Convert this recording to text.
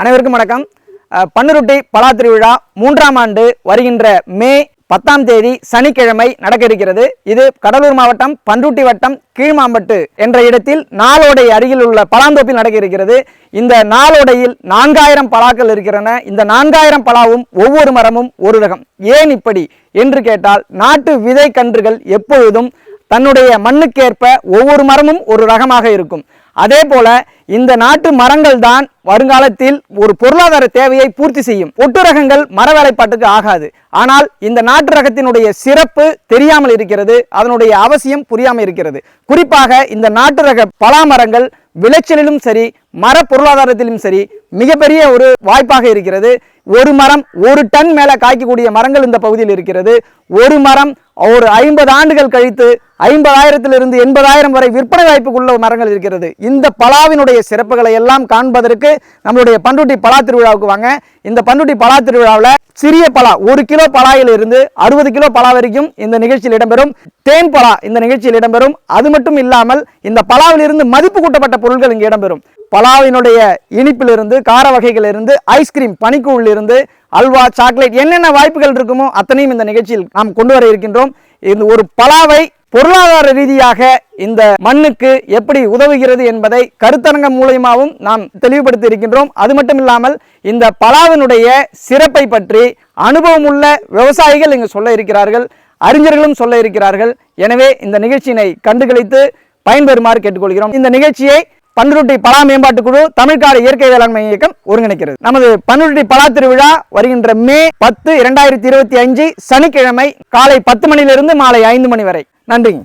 அனைவருக்கும் வணக்கம். பன்னுருட்டி பலா திருவிழா மூன்றாம் ஆண்டு வருகின்ற மே பத்தாம் தேதி சனிக்கிழமை நடக்க இருக்கிறது இது கடலூர் மாவட்டம் பன்ருட்டி வட்டம் கீழ்மாம்பட்டு என்ற இடத்தில் நாளோடை அருகில் உள்ள பலாந்தோப்பில் நடக்க இருக்கிறது இந்த நாளோடையில் நான்காயிரம் பலாக்கள் இருக்கிறன இந்த நான்காயிரம் பலாவும் ஒவ்வொரு மரமும் ஒரு ரகம். ஏன் இப்படி என்று கேட்டால் நாட்டு விதை கன்றுகள் எப்பொழுதும் தன்னுடைய மண்ணுக்கேற்ப ஒவ்வொரு மரமும் ஒரு ரகமாக இருக்கும். அதே போல இந்த நாட்டு மரங்கள் தான் வருங்காலத்தில் ஒரு பொருளாதார தேவையை பூர்த்தி செய்யும். ஒட்டு ரகங்கள் மர வேலைப்பாட்டுக்கு ஆகாது. ஆனால் இந்த நாட்டு ரகத்தினுடைய சிறப்பு தெரியாமல் இருக்கிறது அதனுடைய அவசியம் புரியாமல் இருக்கிறது. குறிப்பாக இந்த நாட்டு ரக பலா மரங்கள் விளைச்சலிலும் சரி மர பொருளாதாரத்திலும் சரி மிகப்பெரிய ஒரு வாய்ப்பாக இருக்கிறது. ஒரு மரம் ஒரு டன் மேலே காய்க்கக்கூடிய மரங்கள் இந்த பகுதியில் இருக்கிறது. ஒரு மரம் ஒரு ஐம்பது ஆண்டுகள் கழித்து ஐம்பதாயிரத்திலிருந்து எண்பதாயிரம் வரை விற்பனை வாய்ப்புக்குள்ள மரங்கள் இருக்கிறது. இந்த பலாவினுடைய சிறப்புகளை எல்லாம் காண்பதற்கு நம்மளுடைய பண்ருட்டி பலா திருவிழாவுக்கு வாங்க. இந்த பண்ருட்டி பலா திருவிழாவில் சிறிய பலா ஒரு கிலோ பலாயில் இருந்து அறுபது கிலோ பலா வரைக்கும் இந்த நிகழ்ச்சியில் இடம்பெறும். தேன் பலா இந்த நிகழ்ச்சியில் இடம்பெறும். அது மட்டும் இல்லாமல் இந்த பலாவிலிருந்து மதிப்பு கூட்டப்பட்ட பொருட்கள் இங்கு இடம்பெறும். பலாவினுடைய இனிப்பிலிருந்து கார வகைகளிலிருந்து ஐஸ்கிரீம் பனிக்கூழிலிருந்து அல்வா சாக்லேட் என்னென்ன வாய்ப்புகள் இருக்குமோ அத்தனையும் இந்த நிகழ்ச்சியில் நாம் கொண்டு வர இருக்கின்றோம். இந்த ஒரு பலாவை பொருளாதார ரீதியாக இந்த மண்ணுக்கு எப்படி உதவுகிறது என்பதை கருத்தரங்கம் மூலியமாகவும் நாம் தெளிவுபடுத்தி இருக்கின்றோம். அது மட்டும் இல்லாமல் இந்த பலாவினுடைய சிறப்பை பற்றி அனுபவம் உள்ள விவசாயிகள் இங்கு சொல்ல இருக்கிறார்கள் அறிஞர்களும் சொல்ல இருக்கிறார்கள். எனவே இந்த நிகழ்ச்சியினை கண்டுகளித்து பயன்பெறுமாறு கேட்டுக்கொள்கிறோம். இந்த நிகழ்ச்சியை பன்ருட்டி பலா மேம்பாட்டு குழு தமிழ்காடு இயற்கை வேளாண்மை இயக்கம் ஒருங்கிணைக்கிறது. நமது பன்ருட்டி பலா திருவிழா வருகின்ற மே பத்து இரண்டாயிரத்தி இருபத்தி அஞ்சு சனிக்கிழமை காலை பத்து மணியிலிருந்து மாலை ஐந்து மணி வரை. நன்றிங்க.